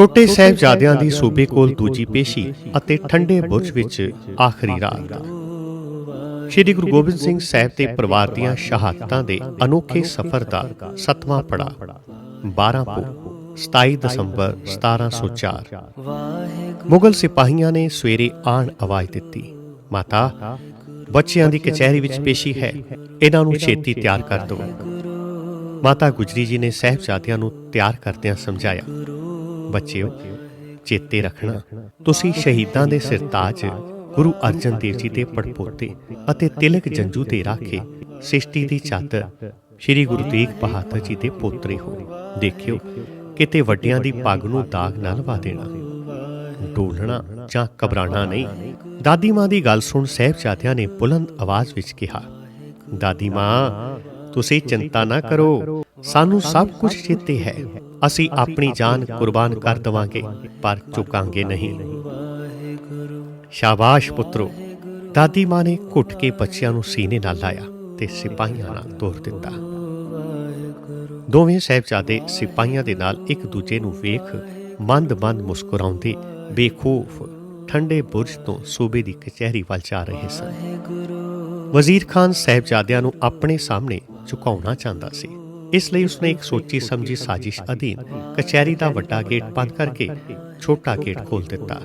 ਛੋਟੇ ਸਾਹਿਬਜ਼ਾਦਿਆਂ ਦੀ ਸੂਬੇ ਕੋਲ ਦੂਜੀ ਪੇਸ਼ੀ ਅਤੇ ਠੰਡੇ ਬੁਰਜ ਵਿੱਚ ਆਖਰੀ ਰਾਤ ਸ਼੍ਰੀ ਗੁਰੂ ਗੋਬਿੰਦ ਸਿੰਘ ਸਾਹਿਬ ਦੇ ਪਰਿਵਾਰ ਦੀਆਂ ਸ਼ਹਾਦਤਾਂ ਦੇ ਅਨੋਖੇ ਸਫ਼ਰ ਦਾ ਸੱਤਵਾਂ ਪੜਾ 12 ਪੋ 27 ਦਸੰਬਰ 1704 ਮੁਗਲ ਸਿਪਾਹੀਆਂ ਨੇ ਸਵੇਰੇ ਆਣ ਆਵਾਜ਼ ਦਿੱਤੀ ਮਾਤਾ ਬੱਚਿਆਂ ਦੀ ਕਚਹਿਰੀ ਵਿੱਚ ਪੇਸ਼ੀ ਹੈ। ਇਹਨਾਂ ਨੂੰ ਛੇਤੀ ਤਿਆਰ ਕਰ ਦਿਓ। ਮਾਤਾ ਗੁਜਰੀ ਜੀ ਨੇ ਸਾਹਿਬਜ਼ਾਦਿਆਂ ਨੂੰ ਤਿਆਰ ਕਰਦਿਆਂ ਸਮਝਾਇਆ ਬੱਚਿਓ, ਚੇਤੇ ਰੱਖਣਾ, ਤੁਸੀਂ ਸ਼ਹੀਦਾਂ ਦੇ ਸਿਰਤਾਜ ਗੁਰੂ ਅਰਜਨ ਦੇਵ ਜੀ ਦੇ ਪੜਪੋਤੇ ਅਤੇ ਤਿਲਕ ਜੰਜੂ ਦੇ ਰਾਖੇ ਸ੍ਰਿਸ਼ਟੀ ਦੀ ਚਾਦਰ ਸ੍ਰੀ ਗੁਰੂ ਤੇਗ ਬਹਾਦਰ ਜੀ ਦੇ ਪੋਤਰੇ ਹੋ ਦੇਖਿਓ, ਕਿਤੇ ਵੱਡਿਆਂ ਦੀ ਪੱਗ ਨੂੰ ਦਾਗ ਨਾ ਲਵਾ ਦੇਣਾ। ਡੋਲਣਾ ਜਾਂ ਘਬਰਾਣਾ ਨਹੀਂ। ਦਾਦੀ ਮਾਂ ਦੀ ਗੱਲ ਸੁਣ ਸਾਹਿਬਜ਼ਾਦਿਆਂ ਨੇ ਬੁਲੰਦ ਆਵਾਜ਼ ਵਿੱਚ ਕਿਹਾ, ਦਾਦੀ ਮਾਂ, ਤੁਸੀਂ ਚਿੰਤਾ ਨਾ ਕਰੋ। ਸਾਨੂੰ ਸਭ ਕੁਝ ਚੇਤੇ ਹੈ। ਅਸੀਂ ਆਪਣੀ ਜਾਨ ਕੁਰਬਾਨ ਕਰ ਦਵਾਂਗੇ, ਪਰ ਝੁਕਾਂਗੇ ਨਹੀਂ। ਸ਼ਾਬਾਸ਼ ਪੁੱਤਰੋ, ਦਾਦੀ ਮਾਂ ਨੇ ਘੁੱਟ ਕੇ ਬੱਚਿਆਂ ਨੂੰ ਸੀਨੇ ਨਾਲ ਲਾਇਆ ਤੇ ਸਿਪਾਹੀਆਂ ਨਾਲ ਤੋਰ ਦਿੱਤਾ। ਦੋਵੇਂ ਸਾਹਿਬਜ਼ਾਦੇ ਸਿਪਾਹੀਆਂ ਦੇ ਨਾਲ ਇੱਕ ਦੂਜੇ ਨੂੰ ਵੇਖ ਮੰਦ-ਮੰਦ ਮੁਸਕਰਾਉਂਦੇ ਬੇਖੌਫ, ਠੰਡੇ ਬੁਰਜ ਤੋਂ ਸੂਬੇ ਦੀ ਕਚਹਿਰੀ ਵੱਲ ਜਾ ਰਹੇ ਸਨ। ਵਜ਼ੀਰ ਖਾਨ ਸਾਹਿਬਜ਼ਾਦਿਆਂ ਨੂੰ ਆਪਣੇ ਸਾਹਮਣੇ ਝੁਕਾਉਣਾ ਚਾਹੁੰਦਾ ਸੀ। ਇਸ ਲਈ ਉਸਨੇ ਇੱਕ ਸੋਚੀ ਸਮਝੀ ਸਾਜ਼ਿਸ਼ ਅਧੀਨ ਕਚਹਿਰੀ ਦਾ ਵੱਡਾ ਗੇਟ ਬੰਦ ਕਰਕੇ ਛੋਟਾ ਗੇਟ ਖੋਲ ਦਿੱਤਾ।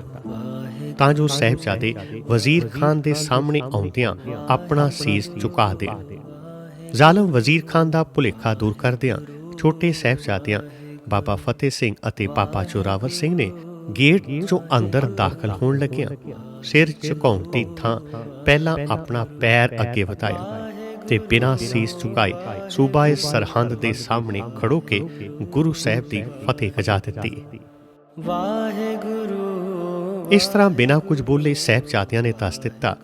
ਤਾਂ ਜੋ ਸਾਹਿਬਜ਼ਾਦੇ ਵਜ਼ੀਰ ਖਾਨ ਦੇ ਸਾਹਮਣੇ ਆਉਂਦਿਆਂ ਆਪਣਾ ਸੀਸ ਝੁਕਾ ਦੇਣ। ਜ਼ਾਲਮ ਵਜ਼ੀਰ ਖਾਨ ਦਾ ਭੁਲੇਖਾ ਦੂਰ ਕਰਦਿਆਂ ਛੋਟੇ ਸਾਹਿਬਜ਼ਾਦਿਆਂ ਬਾਬਾ ਫਤਿਹ ਸਿੰਘ ਅਤੇ ਪਾਪਾ ਚੋਰਾਵਰ ਸਿੰਘ ਨੇ ਗੇਟ ਚੋਂ ਅੰਦਰ ਦਾਖਲ ਹੋਣ ਲੱਗਿਆਂ ਸਿਰ ਝੁਕਾਉਣ ਦੀ ਥਾਂ ਪਹਿਲਾਂ ਆਪਣਾ ਪੈਰ ਅੱਗੇ ਵਧਾਇਆ। ਤੇ ਬਿਨਾਂ ਸੀਸ ਝੁਕਾਏ ਸੂਬਾਏ ਸਰਹੰਦ ਦੇ ਸਾਹਮਣੇ ਖੜੋ ਕੇ ਗੁਰੂ ਸਾਹਿਬ ਦੀ ਫਤਿਹ ਗਜਾ ਦਿੱਤੀ। ਵਾਹਿਗੁਰੂ। ਇਸ ਤਰ੍ਹਾਂ ਬਿਨਾਂ ਕੁਝ ਬੋਲੇ ਸਾਹਿਬਜ਼ਾਦਿਆਂ ਨੇ ਦੱਸ ਦਿੱਤਾ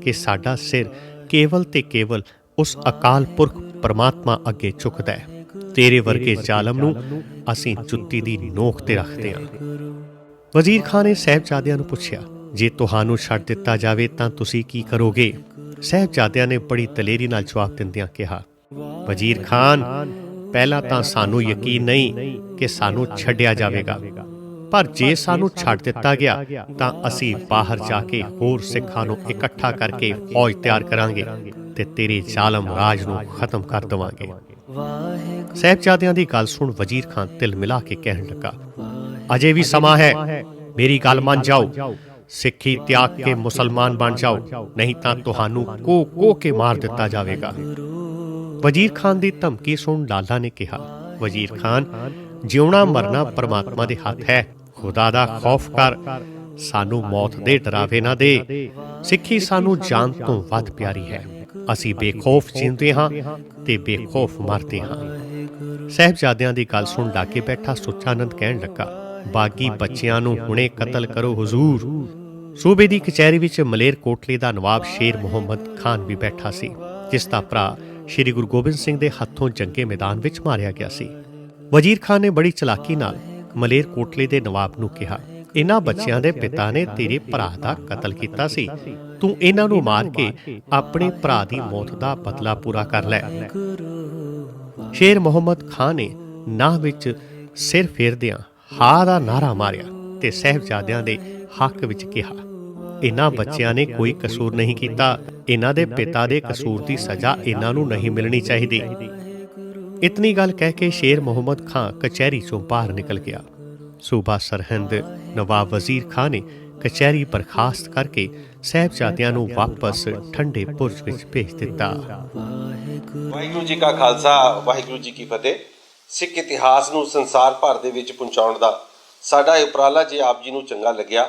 ਕਿ ਸਾਡਾ ਸਿਰ ਕੇਵਲ ਤੇ ਕੇਵਲ ਉਸ ਅਕਾਲ ਪੁਰਖ ਪਰਮਾਤਮਾ ਅੱਗੇ ਝੁਕਦਾ ਹੈ। ਤੇਰੇ ਵਰਗੇ ਜ਼ਾਲਮ ਨੂੰ ਅਸੀਂ ਜੁੱਤੀ ਦੀ ਨੋਕ ਤੇ ਰੱਖਦੇ ਹਾਂ। ਵਜ਼ੀਰ ਖਾਨ ਨੇ ਸਾਹਿਬਜ਼ਾਦਿਆਂ ਨੂੰ ਪੁੱਛਿਆ ਜੇ ਤੁਹਾਨੂੰ ਛੱਡ ਦਿੱਤਾ ਜਾਵੇ ਤਾਂ ਤੁਸੀਂ ਕੀ ਕਰੋਗੇ? ਸਾਹਿਬਜ਼ਾਦਿਆਂ ਨੇ ਬੜੀ ਦਲੇਰੀ ਨਾਲ ਜਵਾਬ ਦਿੰਦਿਆਂ ਕਿਹਾ, ਵਜ਼ੀਰ ਖਾਨ, ਪਹਿਲਾਂ ਤਾਂ ਸਾਨੂੰ ਯਕੀਨ ਨਹੀਂ ਕਿ ਸਾਨੂੰ ਛੱਡਿਆ ਜਾਵੇਗਾ, ਪਰ ਜੇ ਸਾਨੂੰ ਛੱਡ ਦਿੱਤਾ ਗਿਆ, ਤਾਂ ਅਸੀਂ ਬਾਹਰ ਜਾ ਕੇ ਹੋਰ ਸਿੱਖਾਂ ਨੂੰ ਇਕੱਠਾ ਕਰਕੇ ਫੌਜ ਤਿਆਰ ਕਰਾਂਗੇ ਤੇ ਤੇਰੇ ਜ਼ਾਲਮ ਰਾਜ ਨੂੰ ਖਤਮ ਕਰ ਦੇਵਾਂਗੇ। ਵਾਹਿਗੁਰੂ ਸਾਹਿਬਜ਼ਾਦਿਆਂ ਦੀ ਗੱਲ ਸੁਣ ਵਜ਼ੀਰ ਖਾਨ ਤਿਲ ਮਿਲਾ ਕੇ ਕਹਿਣ ਲੱਗਾ, ਅਜੇ ਵੀ ਸਮਾਂ ਹੈ, ਮੇਰੀ ਗੱਲ ਮੰਨ ਜਾਓ ਸਿੱਖੀ ਤਿਆਗ ਕੇ ਮੁਸਲਮਾਨ ਬਣ ਜਾਓ, ਨਹੀਂ ਤਾਂ ਤੁਹਾਨੂੰ ਕੋ ਕੋ ਕੇ ਮਾਰ ਦਿੱਤਾ ਜਾਵੇਗਾ। ਵਜ਼ੀਰ ਖਾਨ ਦੀ ਧਮਕੀ ਸੁਣ ਲਾਲਾ ਨੇ ਕਿਹਾ, ਵਜ਼ੀਰ ਖਾਨ, ਜਿਉਣਾ ਮਰਨਾ ਪਰਮਾਤਮਾ ਦੇ ਹੱਥ ਹੈ। ਖੁਦਾ ਦਾ ਖੌਫ ਕਰ। ਸਾਨੂੰ ਮੌਤ ਦੇ ਡਰਾਵੇ ਨਾ ਦੇ। ਸਿੱਖੀ ਸਾਨੂੰ ਜਾਨ ਤੋਂ ਵੱਧ ਪਿਆਰੀ ਹੈ। ਅਸੀਂ ਬੇਖੌਫ ਜਿਉਂਦੇ ਹਾਂ ਤੇ ਬੇਖੌਫ ਮਰਦੇ ਹਾਂ। ਸਾਹਿਬਜ਼ਾਦਿਆਂ ਦੀ ਗੱਲ ਸੁਣ ਡਾਕੇ ਬੈਠਾ ਸੁੱਚਾਨੰਦ ਕਹਿਣ ਲੱਗਾ, ਬਾਗੀ ਬੱਚਿਆਂ ਨੂੰ ਹੁਣੇ ਕਤਲ ਕਰੋ, ਹਜ਼ੂਰ। ਸੂਬੇ ਦੀ ਕਚਹਿਰੀ ਵਿੱਚ ਮਲੇਰ ਕੋਟਲੇ ਦਾ ਨਵਾਬ ਸ਼ੇਰ ਮੁਹੰਮਦ ਖਾਨ ਵੀ ਬੈਠਾ ਸੀ, ਜਿਸ ਦਾ ਭਰਾ ਸ਼੍ਰੀ ਗੁਰੂ ਗੋਬਿੰਦ ਸਿੰਘ ਦੇ ਹੱਥੋਂ ਜੰਗੇ ਮੈਦਾਨ ਵਿੱਚ ਮਾਰਿਆ ਗਿਆ ਸੀ। ਵਜ਼ੀਰ ਖਾਨ ਨੇ ਬੜੀ ਚਲਾਕੀ ਨਾਲ ਮਲੇਰ ਕੋਟਲੇ ਦੇ ਨਵਾਬ ਨੂੰ ਕਿਹਾ ਇਹਨਾਂ ਬੱਚਿਆਂ ਦੇ ਪਿਤਾ ਨੇ ਤੇਰੇ ਭਰਾ ਦਾ ਕਤਲ ਕੀਤਾ ਸੀ। ਤੂੰ ਇਹਨਾਂ ਨੂੰ ਮਾਰ ਕੇ ਆਪਣੇ ਭਰਾ ਦੀ ਮੌਤ ਦਾ ਬਦਲਾ ਪੂਰਾ ਕਰ ਲੈ। ਸ਼ੇਰ ਮੁਹੰਮਦ ਖਾਨ ਨੇ ਨਾਹ ਵਿੱਚ ਸਿਰ ਫੇਰਦਿਆਂ ਹਾ ਦਾ ਨਾਰਾ ਮਾਰਿਆ ਤੇ ਸਹਿਬਜ਼ਾਦਿਆਂ ਦੇ ਹੱਕ ਵਿੱਚ ਕਿਹਾ ਇਹਨਾਂ ਬੱਚਿਆਂ ਨੇ ਕੋਈ ਕਸੂਰ ਨਹੀਂ ਕੀਤਾ। ਇਹਨਾਂ ਦੇ ਪਿਤਾ ਦੇ ਕਸੂਰ ਦੀ ਸਜ਼ਾ ਇਹਨਾਂ ਨੂੰ ਨਹੀਂ ਮਿਲਣੀ ਚਾਹੀਦੀ। ਇਤਨੀ ਗੱਲ ਕਹਿ ਕੇ ਸ਼ੇਰ ਮੁਹੰਮਦ ਖਾਨ ਕਚਹਿਰੀ ਚੋਂ ਬਾਹਰ ਨਿਕਲ ਗਿਆ। ਸੂਬਾ ਸਰਹੰਦ ਨਵਾਬ ਵਜ਼ੀਰ ਖਾਨ ਨੇ ਕਚਹਿਰੀ ਬਰਖਾਸਤ ਕਰਕੇ ਸਹਿਬਜ਼ਾਦਿਆਂ ਨੂੰ ਵਾਪਸ ਠੰਡੇ ਬੁਰਜ ਵਿੱਚ ਭੇਜ ਦਿੱਤਾ। ਵਾਹਿਗੁਰੂ ਜੀ ਕਾ ਖਾਲਸਾ, ਵਾਹਿਗੁਰੂ ਜੀ ਕੀ ਫਤਿਹ। ਸਿੱਖ ਇਤਿਹਾਸ ਨੂੰ ਸੰਸਾਰ ਭਰ ਦੇ ਵਿੱਚ ਪਹੁੰਚਾਉਣ ਦਾ ਸਾਡਾ ਇਹ ਉਪਰਾਲਾ ਜੇ ਆਪ ਜੀ ਨੂੰ ਚੰਗਾ ਲੱਗਿਆ